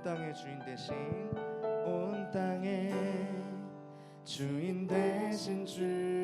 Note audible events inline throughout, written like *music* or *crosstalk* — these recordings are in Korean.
온 땅의 주인 대신 온 땅의 주인 대신 주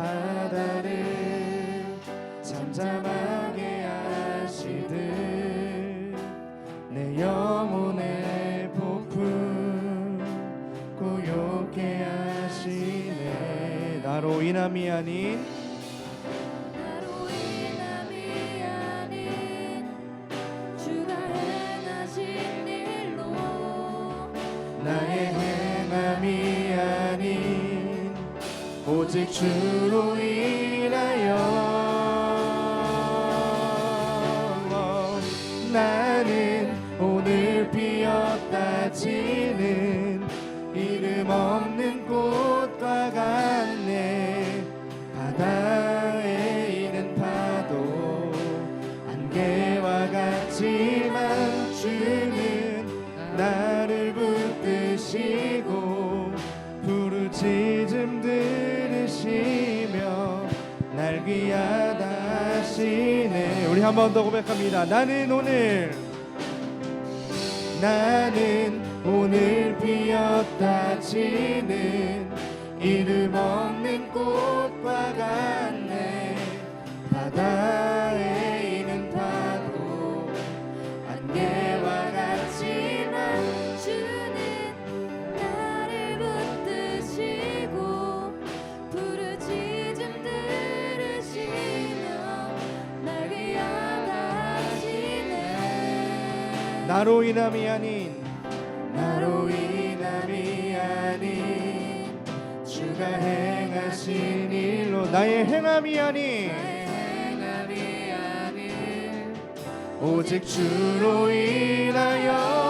바다를 잠잠하게 하시듯 내 영혼의 폭풍 고요케 하시네. 나로 인함이 아닌 오직 주 한 번 더 고백합니다. 나는 오늘 나는 오늘 피었다 지는 이름 없는 꽃과 같네. 바다 나로 인함이 아닌 나로 인함이 아닌 주가 행하신 일로 나의 행함이 아닌 오직 주로 인하여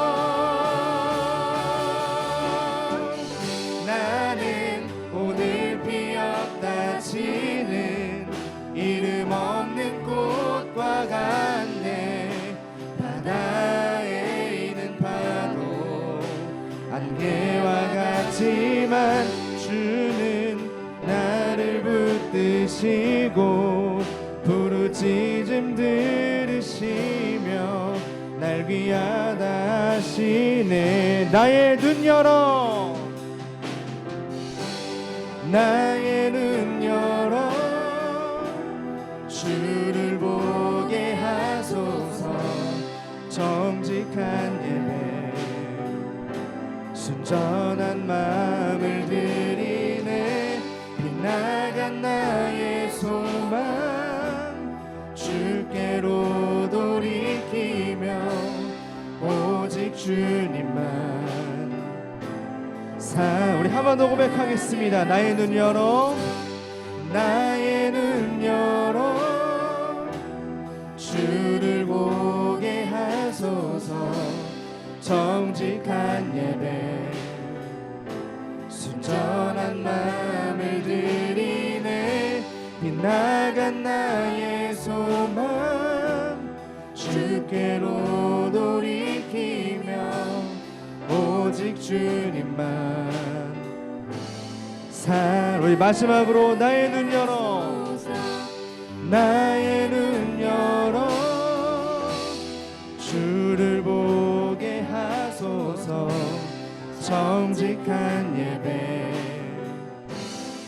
안개와 같지만 주는 나를 붙드시고 부르짖음 들으시며 날 귀하다 하시네. 나의 눈 열어. 나의 눈 열어. 주를 보게 하소서. 정직한 전한 마음을 드리네. 빛나간 나의 소망. 주께로 돌이키며 오직 주님만. 사 우리 한번 더 고백하겠습니다. 나의 눈 열어. 나의 눈 열어. 주를 보게 하소서. 정직한 예배 온전한 마음을 드리네. 빛나간 나의 소망 주께로 돌이키며 오직 주님만. 살 우리 마지막으로 나의 눈 열어. 나의 정직한 예배.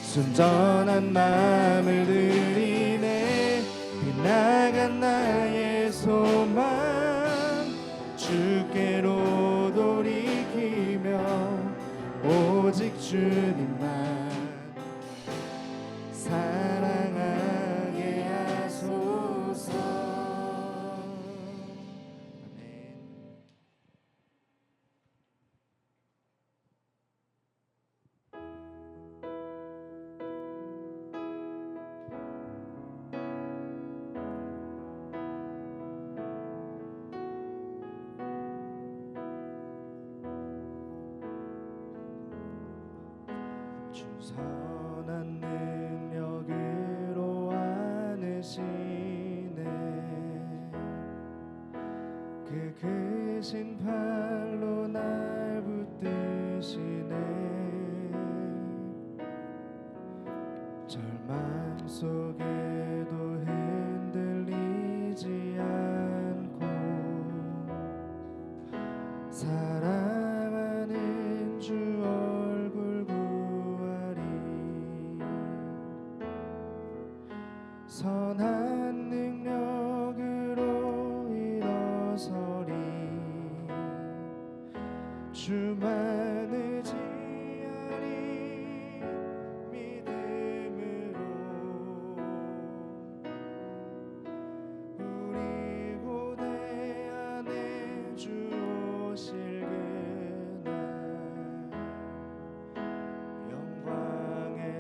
순전한 마음을 드리네. 빗나간 나의 소망. 주께로 돌이키며 오직 주님 그 크신 팔로 날 붙드시네. 절망 속에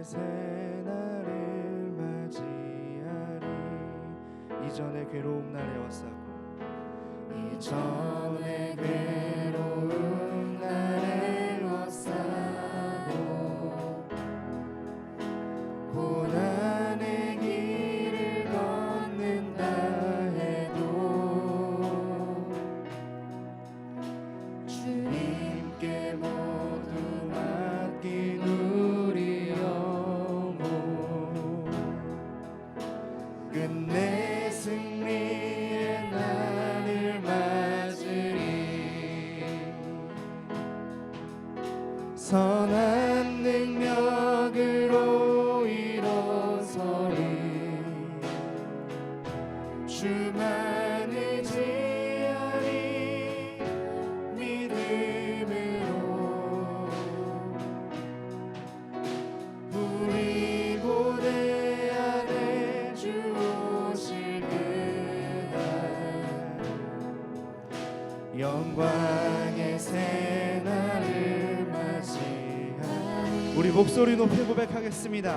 새날을 맞이하리. 이전의 괴로움 날에 왔사고. 이전의 괴로움 목소리 높이 고백하겠습니다.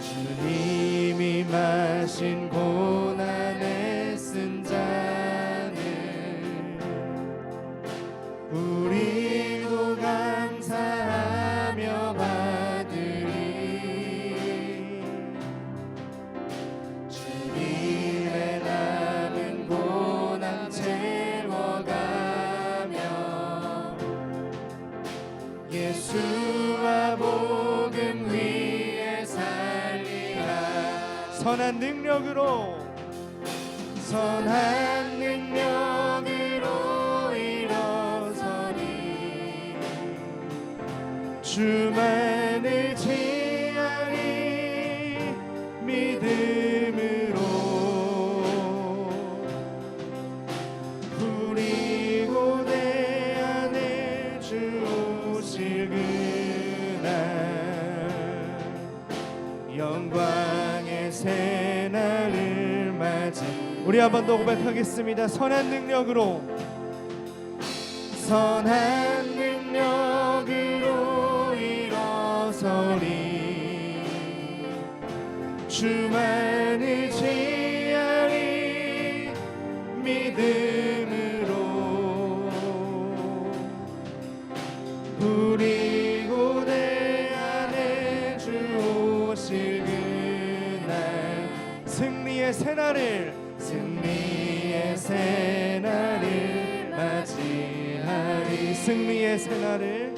주님이 마신 고 능력으로 선한 우리 한 번 더 고백하겠습니다. 선한 능력으로. 선한 능력으로 일어서리. 주만 의지하리 믿음으로. 승리의 새날을 승리의 새날을 맞이하리. 승리의 새날을.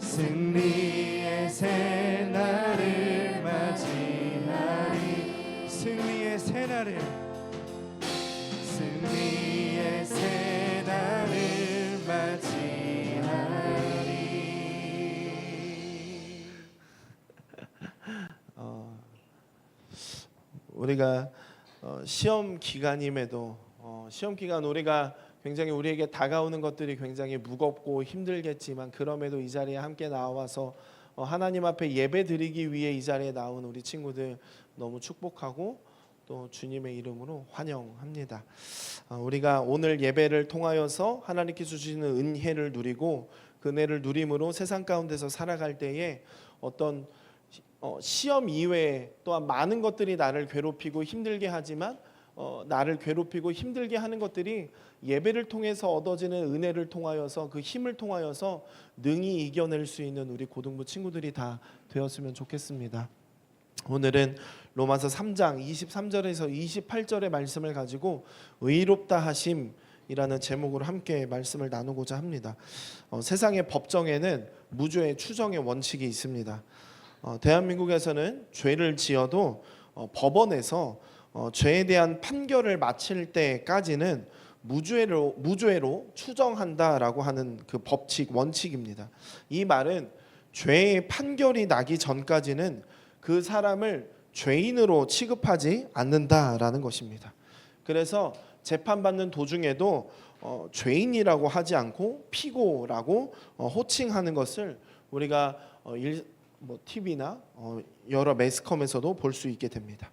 승리의 새날을 맞이하리. 승리의 새날을 우리가 어, 시험 기간임에도 어, 시험 기간 우리가 굉장히 우리에게 다가오는 것들이 굉장히 무겁고 힘들겠지만 그럼에도 이 자리에 함께 나와서 어, 하나님 앞에 예배 드리기 위해 이 자리에 나온 우리 친구들 너무 축복하고 또 주님의 이름으로 환영합니다. 어, 우리가 오늘 예배를 통하여서 하나님께 주시는 은혜를 누리고 그 은혜를 누림으로 세상 가운데서 살아갈 때에 어떤 어, 시험 이외에 또한 많은 것들이 나를 괴롭히고 힘들게 하지만 어, 나를 괴롭히고 힘들게 하는 것들이 예배를 통해서 얻어지는 은혜를 통하여서 그 힘을 통하여서 능히 이겨낼 수 있는 우리 고등부 친구들이 다 되었으면 좋겠습니다. 오늘은 로마서 3장 23절에서 28절의 말씀을 가지고 의롭다 하심 이라는 제목으로 함께 말씀을 나누고자 합니다. 어, 세상의 법정에는 무죄의 추정의 원칙이 있습니다. 어, 대한민국에서는 죄를 지어도 어, 법원에서 어, 죄에 대한 판결을 마칠 때까지는 무죄로 무죄로 추정한다라고 하는 그 법칙 원칙입니다. 이 말은 죄의 판결이 나기 전까지는 그 사람을 죄인으로 취급하지 않는다라는 것입니다. 그래서 재판받는 도중에도 어, 죄인이라고 하지 않고 피고라고 어, 호칭하는 것을 우리가 어, 일, 뭐 TV나 어, 여러 매스컴에서도 볼 수 있게 됩니다.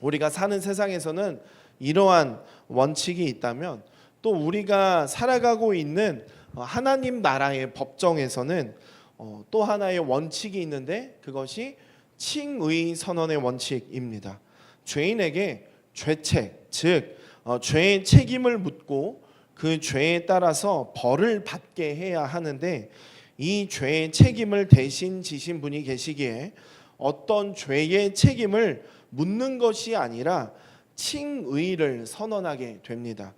우리가 사는 세상에서는 이러한 원칙이 있다면 또 우리가 살아가고 있는 어, 하나님 나라의 법정에서는 어, 또 하나의 원칙이 있는데 그것이 칭의 선언의 원칙입니다. 죄인에게 죄책, 즉 어, 죄의 책임을 묻고 그 죄에 따라서 벌을 받게 해야 하는데 이 죄의 책임을 대신 지신 분이 계시기에 어떤 죄의 책임을 묻는 것이 아니라 칭의를 선언하게 됩니다.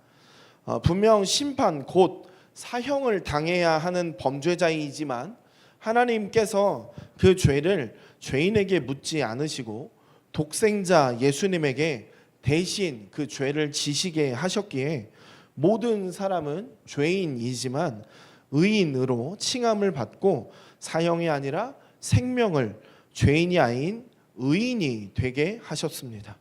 어, 분명 심판 곧 사형을 당해야 하는 범죄자이지만 하나님께서 그 죄를 죄인에게 묻지 않으시고 독생자 예수님에게 대신 그 죄를 지시게 하셨기에 모든 사람은 죄인이지만 의인으로 칭함을 받고 사형이 아니라 생명을 죄인이 아닌 의인이 되게 하셨습니다.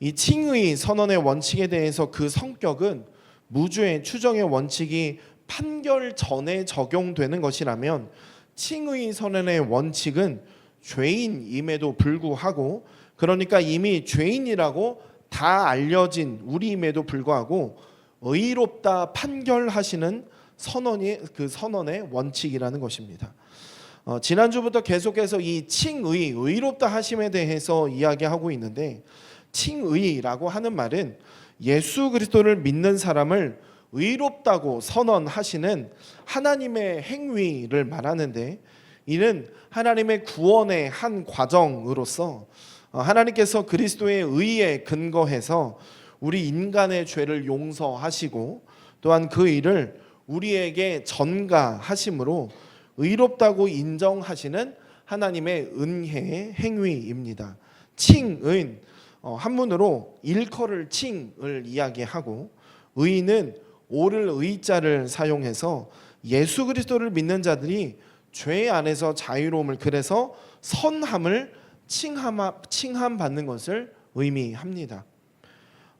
이 칭의 선언의 원칙에 대해서 그 성격은 무죄 추정의 원칙이 판결 전에 적용되는 것이라면 칭의 선언의 원칙은 죄인임에도 불구하고 그러니까 이미 죄인이라고 다 알려진 우리임에도 불구하고 의롭다 판결하시는 선언이 그 선언의 원칙이라는 것입니다. 어, 지난주부터 계속해서 이 칭의 의롭다 하심에 대해서 이야기하고 있는데 칭의라고 하는 말은 예수 그리스도를 믿는 사람을 의롭다고 선언하시는 하나님의 행위를 말하는데 이는 하나님의 구원의 한 과정으로서 어, 하나님께서 그리스도의 의에 근거해서 우리 인간의 죄를 용서하시고 또한 그 일을 우리에게 전가하심으로 의롭다고 인정하시는 하나님의 은혜의 행위입니다. 칭은 어, 한문으로 일컬을 칭을 이야기하고 의는 오를 의자를 사용해서 예수 그리스도를 믿는 자들이 죄 안에서 자유로움을 그래서 선함을 칭함 칭함 받는 것을 의미합니다.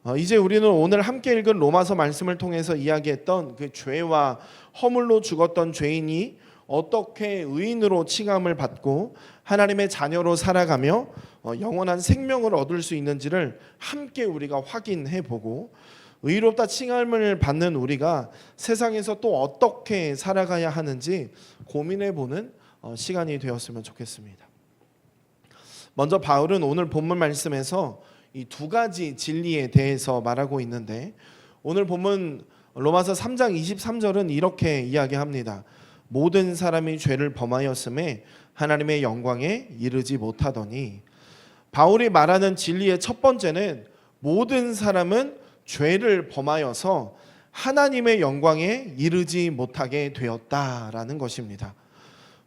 어, 이제 우리는 오늘 함께 읽은 로마서 말씀을 통해서 이야기했던 그 죄와 허물로 죽었던 죄인이 어떻게 의인으로 칭함을 받고 하나님의 자녀로 살아가며 어, 영원한 생명을 얻을 수 있는지를 함께 우리가 확인해 보고 의롭다 칭함을 받는 우리가 세상에서 또 어떻게 살아가야 하는지 고민해 보는 어, 시간이 되었으면 좋겠습니다. 먼저 바울은 오늘 본문 말씀에서 이 두 가지 진리에 대해서 말하고 있는데 오늘 본문 로마서 3장 23절은 이렇게 이야기합니다. 모든 사람이 죄를 범하였음에 하나님의 영광에 이르지 못하더니 바울이 말하는 진리의 첫 번째는 모든 사람은 죄를 범하여서 하나님의 영광에 이르지 못하게 되었다라는 것입니다.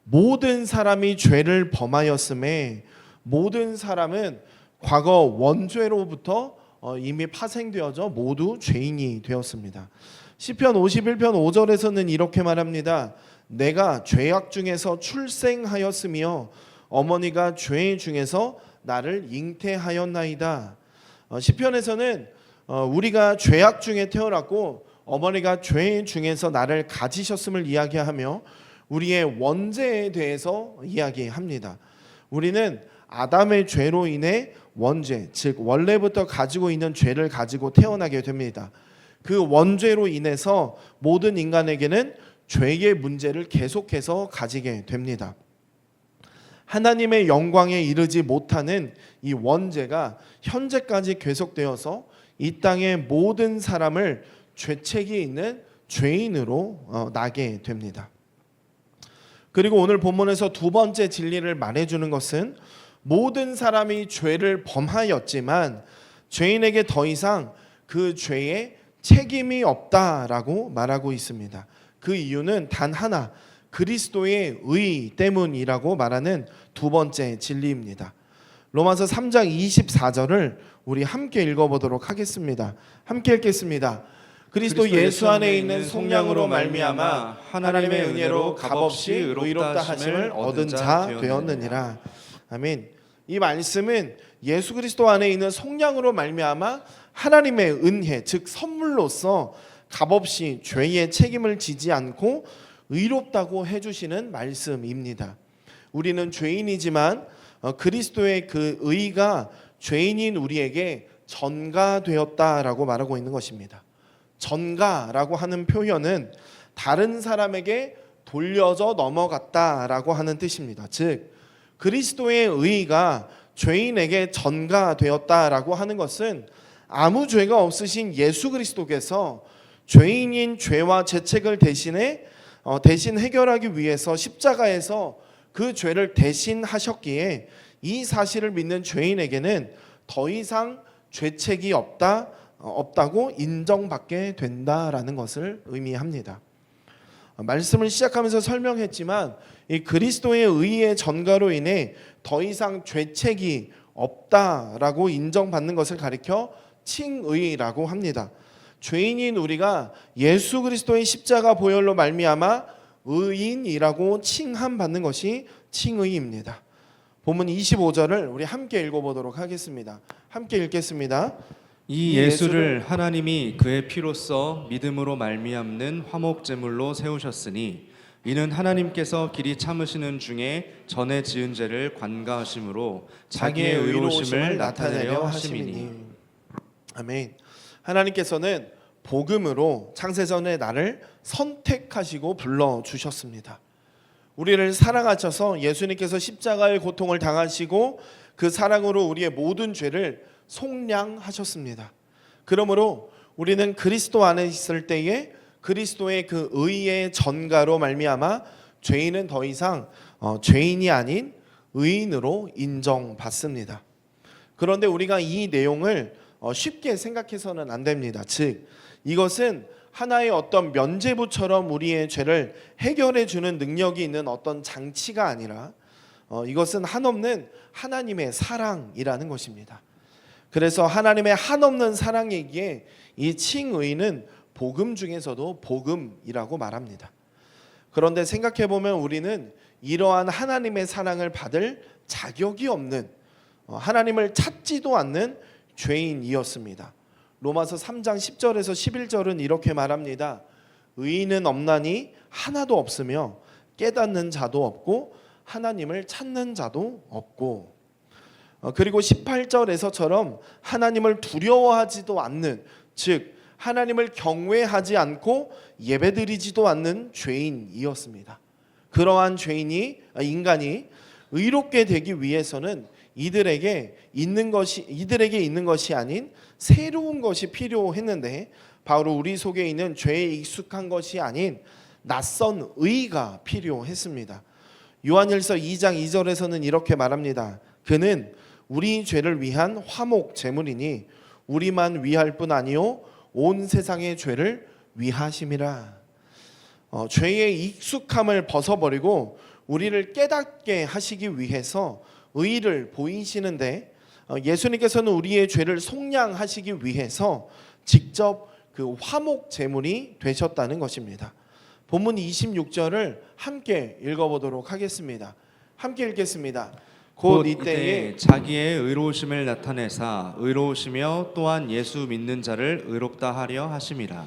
모든 사람이 죄를 범하였음에 모든 사람은 과거 원죄로부터 어, 이미 파생되어져 모두 죄인이 되었습니다. 시편 51편 5절에서는 이렇게 말합니다. 내가 죄악 중에서 출생하였으며 어머니가 죄 중에서 나를 잉태하였나이다. 어, 시편에서는 어, 우리가 죄악 중에 태어났고 어머니가 죄 중에서 나를 가지셨음을 이야기하며 우리의 원죄에 대해서 이야기합니다. 우리는 아담의 죄로 인해 원죄, 즉 원래부터 가지고 있는 죄를 가지고 태어나게 됩니다. 그 원죄로 인해서 모든 인간에게는 죄의 문제를 계속해서 가지게 됩니다. 하나님의 영광에 이르지 못하는 이 원죄가 현재까지 계속되어서 이 땅의 모든 사람을 죄책이 있는 죄인으로 어, 나게 됩니다. 그리고 오늘 본문에서 두 번째 진리를 말해주는 것은 모든 사람이 죄를 범하였지만 죄인에게 더 이상 그 죄에 책임이 없다라고 말하고 있습니다. 그 이유는 단 하나 그리스도의 의 때문이라고 말하는 두 번째 진리입니다. 로마서 3장 24절을 우리 함께 읽어보도록 하겠습니다. 함께 읽겠습니다. 그리스도 예수 안에 있는 속량으로 말미암아 하나님의 은혜로 값없이 의롭다 하심을 얻은 자 되었느니라. 아멘. 이 말씀은 예수 그리스도 안에 있는 속량으로 말미암아 하나님의 은혜 즉 선물로서 값없이 죄의 책임을 지지 않고 의롭다고 해주시는 말씀입니다. 우리는 죄인이지만 어, 그리스도의 그 의가 죄인인 우리에게 전가되었다라고 말하고 있는 것입니다. 전가라고 하는 표현은 다른 사람에게 돌려져 넘어갔다라고 하는 뜻입니다. 즉 그리스도의 의가 죄인에게 전가되었다라고 하는 것은 아무 죄가 없으신 예수 그리스도께서 죄인인 죄와 죄책을 대신해 어, 대신 해결하기 위해서 십자가에서 그 죄를 대신 하셨기에 이 사실을 믿는 죄인에게는 더 이상 죄책이 없다 어, 없다고 인정받게 된다라는 것을 의미합니다. 어, 말씀을 시작하면서 설명했지만 이 그리스도의 의의 전가로 인해 더 이상 죄책이 없다라고 인정받는 것을 가리켜 칭의라고 합니다. 죄인인 우리가 예수 그리스도의 십자가 보혈로 말미암아 의인이라고 칭함 받는 것이 칭의입니다. 본문 25절을 우리 함께 읽어보도록 하겠습니다. 함께 읽겠습니다. 이 예수를 하나님이 그의 피로써 믿음으로 말미암는 화목 제물로 세우셨으니 이는 하나님께서 길이 참으시는 중에 전에 지은 죄를 관가하심으로 자기의 의로우심을 나타내려 하심이니 아멘. 하나님께서는 복음으로 창세전에 나를 선택하시고 불러 주셨습니다. 우리를 사랑하셔서 예수님께서 십자가의 고통을 당하시고 그 사랑으로 우리의 모든 죄를 속량하셨습니다. 그러므로 우리는 그리스도 안에 있을 때에 그리스도의 그 의의 전가로 말미암아 죄인은 더 이상 어, 죄인이 아닌 의인으로 인정받습니다. 그런데 우리가 이 내용을 어, 쉽게 생각해서는 안 됩니다. 즉 이것은 하나의 어떤 면죄부처럼 우리의 죄를 해결해 주는 능력이 있는 어떤 장치가 아니라 어, 이것은 한없는 하나님의 사랑이라는 것입니다. 그래서 하나님의 한없는 사랑이기에 이 칭의는 복음 중에서도 복음이라고 말합니다. 그런데 생각해 보면 우리는 이러한 하나님의 사랑을 받을 자격이 없는 어, 하나님을 찾지도 않는 죄인이었습니다. 로마서 3장 10절에서 11절은 이렇게 말합니다. 의인은 없나니 하나도 없으며 깨닫는 자도 없고 하나님을 찾는 자도 없고 어, 그리고 18절에서처럼 하나님을 두려워하지도 않는 즉 하나님을 경외하지 않고 예배드리지도 않는 죄인이었습니다. 그러한 죄인이 아, 인간이 의롭게 되기 위해서는 이들에게 있는 것이 이들에게 있는 것이 아닌 새로운 것이 필요했는데 바로 우리 속에 있는 죄에 익숙한 것이 아닌 낯선 의가 필요했습니다. 요한일서 2장 2절에서는 이렇게 말합니다. 그는 우리 죄를 위한 화목 제물이니 우리만 위할 뿐 아니요 온 세상의 죄를 위하심이라. 어, 죄의 익숙함을 벗어버리고 우리를 깨닫게 하시기 위해서 의를 보이시는데 어, 예수님께서는 우리의 죄를 속량하시기 위해서 직접 그 화목 제물이 되셨다는 것입니다. 본문 26절을 함께 읽어보도록 하겠습니다. 함께 읽겠습니다. 곧 이때에 자기의 의로우심을 나타내사 의로우시며 또한 예수 믿는 자를 의롭다 하려 하심이라.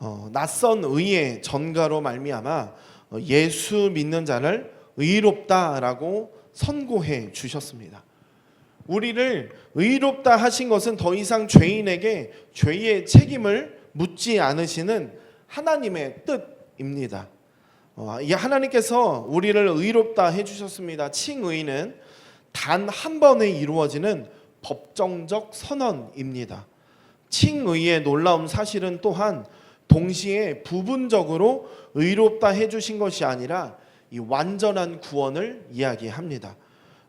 어, 낯선 의의 전가로 말미암아 어, 예수 믿는 자를 의롭다라고 선고해 주셨습니다. 우리를 의롭다 하신 것은 더 이상 죄인에게 죄의 책임을 묻지 않으시는 하나님의 뜻입니다. 어, 이 하나님께서 우리를 의롭다 해주셨습니다. 칭의는 단 한 번에 이루어지는 법정적 선언입니다. 칭의의 놀라운 사실은 또한 동시에 부분적으로 의롭다 해주신 것이 아니라 이 완전한 구원을 이야기합니다.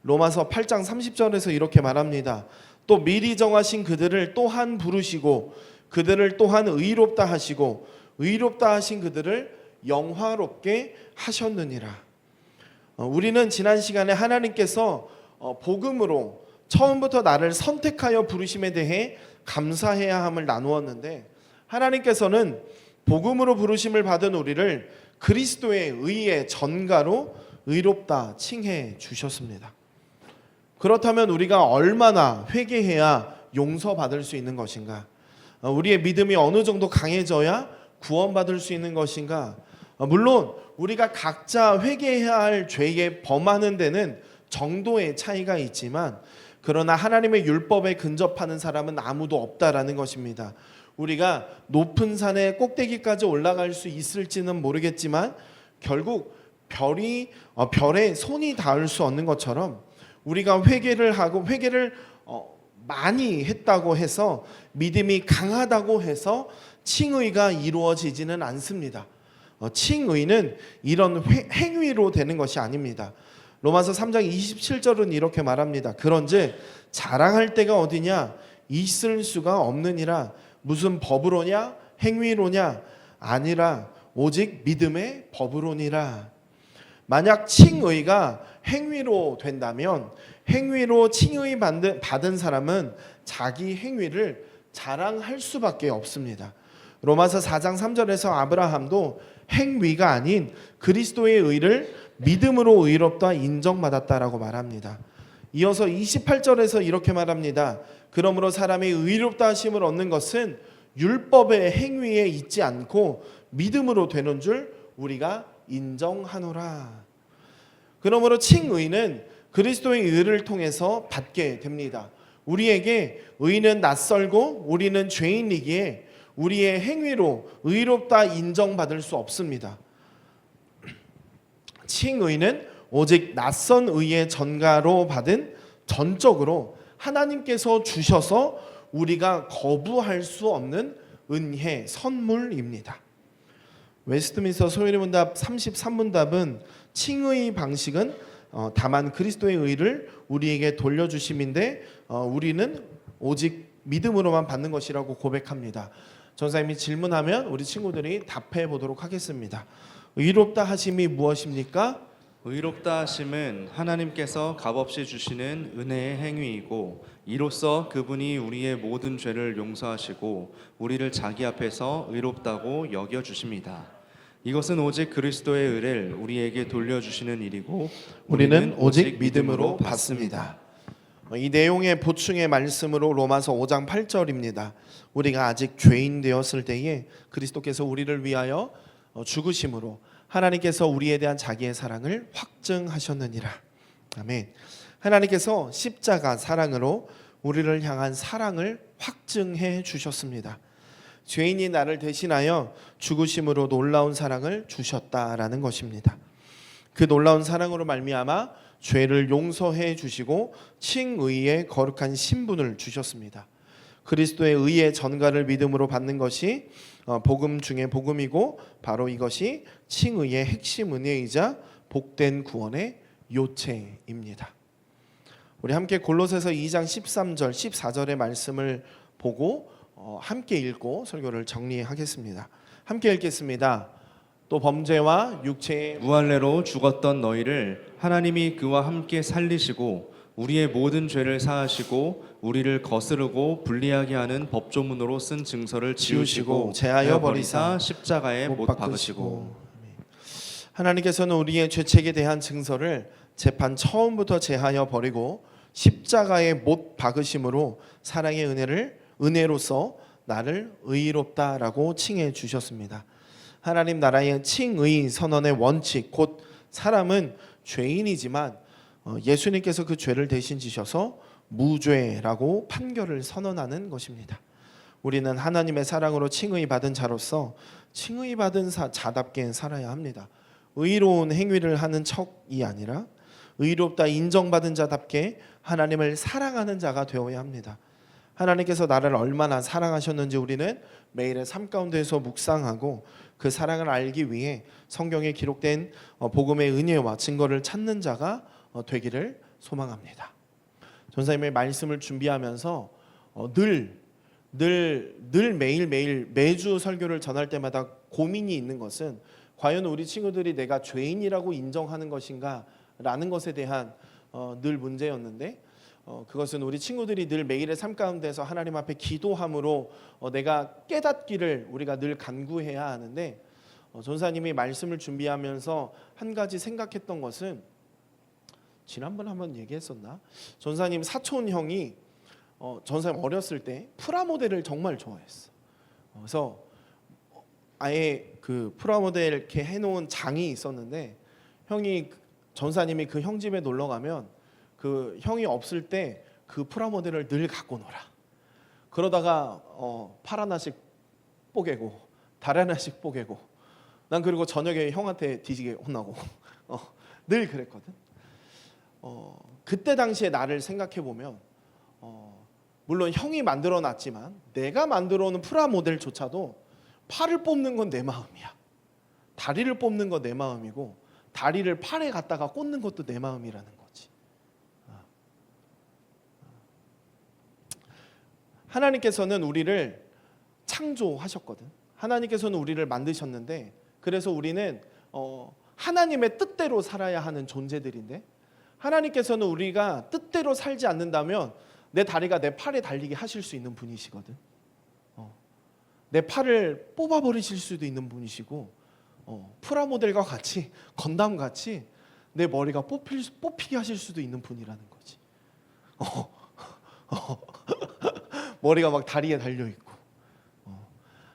로마서 8장 30절에서 이렇게 말합니다. 또 미리 정하신 그들을 또한 부르시고 그들을 또한 의롭다 하시고 의롭다 하신 그들을 영화롭게 하셨느니라. 어, 우리는 지난 시간에 하나님께서 어, 복음으로 처음부터 나를 선택하여 부르심에 대해 감사해야 함을 나누었는데 하나님께서는 복음으로 부르심을 받은 우리를 그리스도의 의의 전가로 의롭다 칭해 주셨습니다. 그렇다면 우리가 얼마나 회개해야 용서받을 수 있는 것인가? 어, 우리의 믿음이 어느 정도 강해져야 구원받을 수 있는 것인가? 어, 물론 우리가 각자 회개해야 할 죄에 범하는 데는 정도의 차이가 있지만 그러나 하나님의 율법에 근접하는 사람은 아무도 없다라는 것입니다. 우리가 높은 산의 꼭대기까지 올라갈 수 있을지는 모르겠지만 결국 별이 어, 별에 손이 닿을 수 없는 것처럼 우리가 회개를 하고 회개를 어, 많이 했다고 해서 믿음이 강하다고 해서 칭의가 이루어지지는 않습니다. 어, 칭의는 이런 회- 행위로 되는 것이 아닙니다. 로마서 3장 27절은 이렇게 말합니다. 그런즉 자랑할 때가 어디냐 있을 수가 없느니라 무슨 법으로냐 행위로냐 아니라 오직 믿음의 법으로니라. 만약 칭의가 행위로 된다면 행위로 칭의 받은, 사람은 자기 행위를 자랑할 수밖에 없습니다. 로마서 4장 3절에서 아브라함도 행위가 아닌 그리스도의 의를 믿음으로 의롭다 인정받았다라고 말합니다. 이어서 28절에서 이렇게 말합니다. 그러므로 사람이 의롭다 하심을 얻는 것은 율법의 행위에 있지 않고 믿음으로 되는 줄 우리가 인정하노라. 그러므로 칭의는 그리스도의 의를 통해서 받게 됩니다. 우리에게 의는 낯설고 우리는 죄인이기에 우리의 행위로 의롭다 인정받을 수 없습니다. 칭의는 오직 낯선 의의 전가로 받은 전적으로 하나님께서 주셔서 우리가 거부할 수 없는 은혜 선물입니다. 웨스트민스터 소요리 문답 33문답은 칭의 방식은 어, 다만 그리스도의 의를 우리에게 돌려주심인데 어, 우리는 오직 믿음으로만 받는 것이라고 고백합니다. 전사님이 질문하면 우리 친구들이 답해 보도록 하겠습니다. 의롭다 하심이 무엇입니까? 의롭다 하심은 하나님께서 값없이 주시는 은혜의 행위이고 이로써 그분이 우리의 모든 죄를 용서하시고 우리를 자기 앞에서 의롭다고 여겨 주십니다. 이것은 오직 그리스도의 의를 우리에게 돌려 주시는 일이고 우리는 오직 믿음으로 받습니다. 어, 이 내용의 보충의 말씀으로 로마서 5장 8절입니다. 우리가 아직 죄인 되었을 때에 그리스도께서 우리를 위하여 어, 죽으심으로 하나님께서 우리에 대한 자기의 사랑을 확증하셨느니라. 아멘. 하나님께서 십자가 사랑으로 우리를 향한 사랑을 확증해 주셨습니다. 죄인이 나를 대신하여 죽으심으로 놀라운 사랑을 주셨다라는 것입니다. 그 놀라운 사랑으로 말미암아 죄를 용서해 주시고 칭의의 거룩한 신분을 주셨습니다. 그리스도의 의의 전가를 믿음으로 받는 것이 어, 복음 중에 복음이고 바로 이것이 칭의의 핵심 은혜이자 복된 구원의 요체입니다. 우리 함께 골로새서 2장 13절 14절의 말씀을 보고 어, 함께 읽고 설교를 정리하겠습니다. 함께 읽겠습니다. 또 범죄와 육체의 무할례로 죽었던 너희를 하나님이 그와 함께 살리시고 우리의 모든 죄를 사하시고 우리를 거스르고 불리하게 하는 법조문으로 쓴 증서를 지우시고 제하여 버리사 십자가에 못, 박으시고. 하나님께서는 우리의 죄책에 대한 증서를 재판 처음부터 제하여 버리고 십자가에 못 박으심으로 사랑의 은혜를 은혜로서 나를 의롭다라고 칭해 주셨습니다. 하나님 나라의 칭의 선언의 원칙 곧 사람은 죄인이지만 어, 예수님께서 그 죄를 대신 지셔서 무죄라고 판결을 선언하는 것입니다. 우리는 하나님의 사랑으로 칭의 받은 자로서 칭의 받은 사, 자답게 살아야 합니다. 의로운 행위를 하는 척이 아니라 의롭다 인정받은 자답게 하나님을 사랑하는 자가 되어야 합니다. 하나님께서 나를 얼마나 사랑하셨는지 우리는 매일의 삶 가운데서 묵상하고 그 사랑을 알기 위해 성경에 기록된 어, 복음의 은혜와 증거를 찾는 자가 어, 되기를 소망합니다. 전사님의 말씀을 준비하면서 어, 늘, 늘, 늘 매일 매일 매주 설교를 전할 때마다 고민이 있는 것은 과연 우리 친구들이 내가 죄인이라고 인정하는 것인가 라는 것에 대한 어, 늘 문제였는데 어, 그것은 우리 친구들이 늘 매일의 삶 가운데서 하나님 앞에 기도함으로 어, 내가 깨닫기를 우리가 늘 간구해야 하는데 어, 전사님이 말씀을 준비하면서 한 가지 생각했던 것은 지난번 한번 얘기했었나? 전사님 사촌 형이 어, 전사님 어렸을 때 프라모델을 정말 좋아했어. 어, 그래서 아예 그 프라모델 이렇게 해놓은 장이 있었는데 형이 전사님이 그 형 집에 놀러 가면 그 형이 없을 때 그 프라모델을 늘 갖고 놀아. 그러다가 어, 팔 하나씩 뽀개고 달 하나씩 뽀개고 난 그리고 저녁에 형한테 뒤지게 혼나고 *laughs* 어, 늘 그랬거든. 어, 그때 당시에 나를 생각해 보면 어, 물론 형이 만들어 놨지만 내가 만들어 놓은 프라 모델조차도 팔을 뽑는 건 내 마음이야. 다리를 뽑는 건 내 마음이고 다리를 팔에 갖다가 꽂는 것도 내 마음이라는 거지. 아. 하나님께서는 우리를 창조하셨거든. 하나님께서는 우리를 만드셨는데 그래서 우리는 어, 하나님의 뜻대로 살아야 하는 존재들인데 하나님께서는 우리가 뜻대로 살지 않는다면 내 다리가 내 팔에 달리게 하실 수 있는 분이시거든. 어. 내 팔을 뽑아 버리실 수도 있는 분이시고 어, 프라모델과 같이 건담 같이 내 머리가 뽑힐, 뽑히게 하실 수도 있는 분이라는 거지. 어, 어. *laughs* 머리가 막 다리에 달려 있고. 어.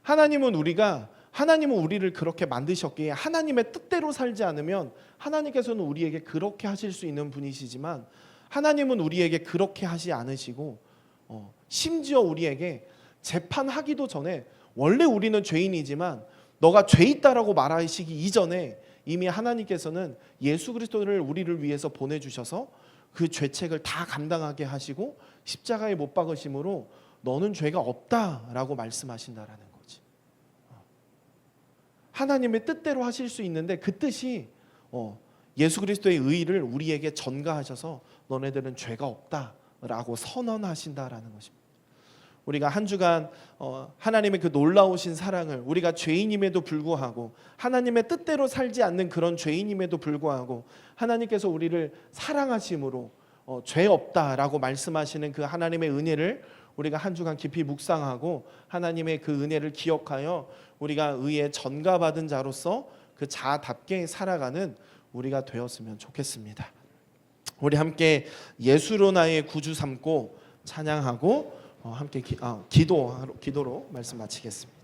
하나님은 우리가 하나님은 우리를 그렇게 만드셨기에 하나님의 뜻대로 살지 않으면 하나님께서는 우리에게 그렇게 하실 수 있는 분이시지만 하나님은 우리에게 그렇게 하지 않으시고 어, 심지어 우리에게 재판하기도 전에 원래 우리는 죄인이지만 너가 죄 있다라고 말하시기 이전에 이미 하나님께서는 예수 그리스도를 우리를 위해서 보내주셔서 그 죄책을 다 감당하게 하시고 십자가에 못 박으심으로 너는 죄가 없다라고 말씀하신다라는. 하나님의 뜻대로 하실 수 있는데 그 뜻이 어, 예수 그리스도의 의를 우리에게 전가하셔서 너네들은 죄가 없다라고 선언하신다라는 것입니다. 우리가 한 주간 어, 하나님의 그 놀라우신 사랑을 우리가 죄인임에도 불구하고 하나님의 뜻대로 살지 않는 그런 죄인임에도 불구하고 하나님께서 우리를 사랑하심으로 어, 죄 없다라고 말씀하시는 그 하나님의 은혜를 우리가 한 주간 깊이 묵상하고 하나님의 그 은혜를 기억하여 우리가 의에 전가받은 자로서 그 자답게 살아가는 우리가 되었으면 좋겠습니다. 우리 함께 예수로 나의 구주 삼고 찬양하고 어, 함께 기, 아, 기도 기도로 말씀 마치겠습니다.